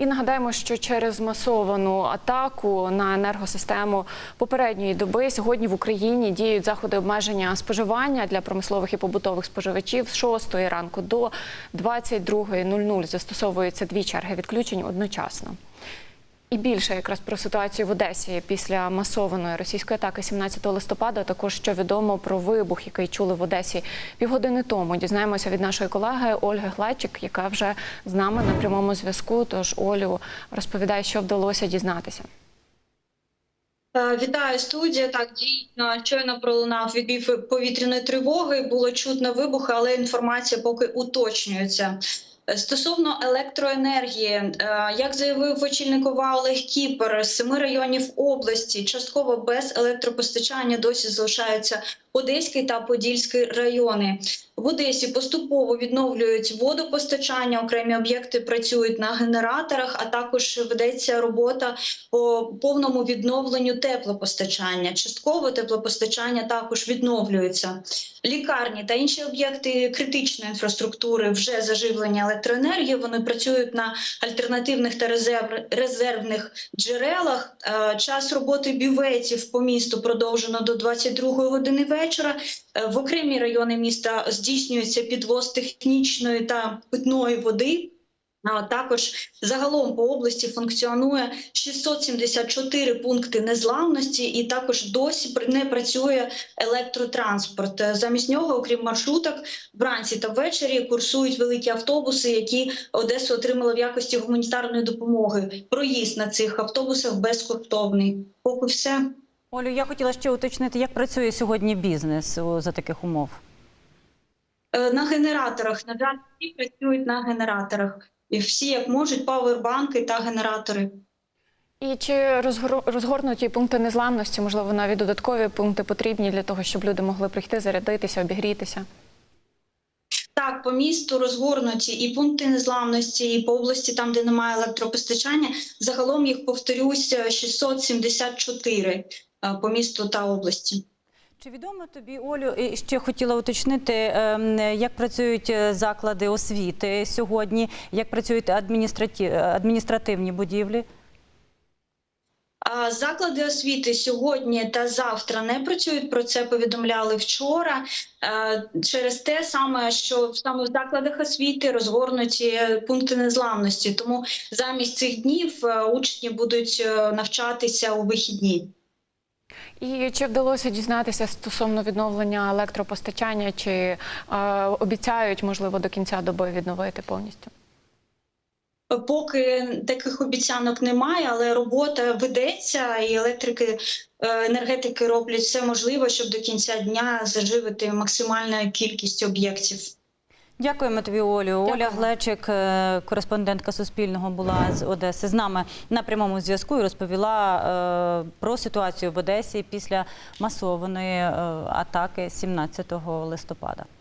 І нагадаємо, що через масовану атаку на енергосистему попередньої доби сьогодні в Україні діють заходи обмеження споживання для промислових і побутових споживачів з 6 ранку до 22.00 застосовуються дві черги відключень одночасно. І більше якраз про ситуацію в Одесі після масованої російської атаки 17 листопада. Також що відомо про вибух, який чули в Одесі півгодини тому. Дізнаємося від нашої колеги Ольги Глечик, яка вже з нами на прямому зв'язку. Тож Олю розповідає, що вдалося дізнатися. Е, Вітаю студія. Так дійсно щойно пролунав відбів повітряної тривоги. Було чутно вибухи, але інформація поки уточнюється. Стосовно електроенергії, е, як заявив очільник ОВА Олег Кіпер, семи районів області частково без електропостачання досі залишаються Одеський та Подільський райони. В Одесі поступово відновлюють водопостачання, окремі об'єкти працюють на генераторах, а також ведеться робота по повному відновленню теплопостачання. Частково теплопостачання також відновлюється. Лікарні та інші об'єкти критичної інфраструктури вже заживлені електроенергією. Вони працюють на альтернативних та резерв, резервних джерелах. Е, Час роботи бюветів по місту продовжено до 22 години вечора. Е, В окремі райони міста здійснюється підвоз технічної та питної води. А також загалом по області функціонує 674 пункти незламності, і також досі не працює електротранспорт. Замість нього, окрім маршруток, вранці та ввечері курсують великі автобуси, які Одесу отримала в якості гуманітарної допомоги. Проїзд на цих автобусах безкоштовний. Поки все. Олю, я хотіла ще уточнити, як працює сьогодні бізнес за таких умов. Е, На генераторах на жаль, всі працюють на генераторах. І всі як можуть павербанки та генератори. І чи розгор- розгорнуті пункти незламності, можливо, навіть додаткові пункти потрібні для того, щоб люди могли прийти, зарядитися, обігрітися? Так, по місту розгорнуті і пункти незламності, і по області, там де немає електропостачання. Загалом їх повторюсь 674 е, по місту та області. Чи відомо тобі, Олю, і ще хотіла уточнити, ем, як працюють е, заклади освіти сьогодні, як працюють адміністративні будівлі? Заклади освіти сьогодні та завтра не працюють. Про це повідомляли вчора. Е, Через те саме, що саме в закладах освіти розгорнуті пункти незламності. Тому замість цих днів е, учні будуть навчатися у вихідні. І чи вдалося дізнатися стосовно відновлення електропостачання, чи е, обіцяють, можливо, до кінця доби відновити повністю? Поки таких обіцянок немає, але робота ведеться, і електрики е, енергетики роблять все можливе, щоб до кінця дня заживити максимальну кількість об'єктів. Дякуємо тобі, Олю. Оля Глечик, е, кореспондентка Суспільного, була з Одеси з нами на прямому зв'язку і розповіла е, про ситуацію в Одесі після масованої е, атаки 17 листопада.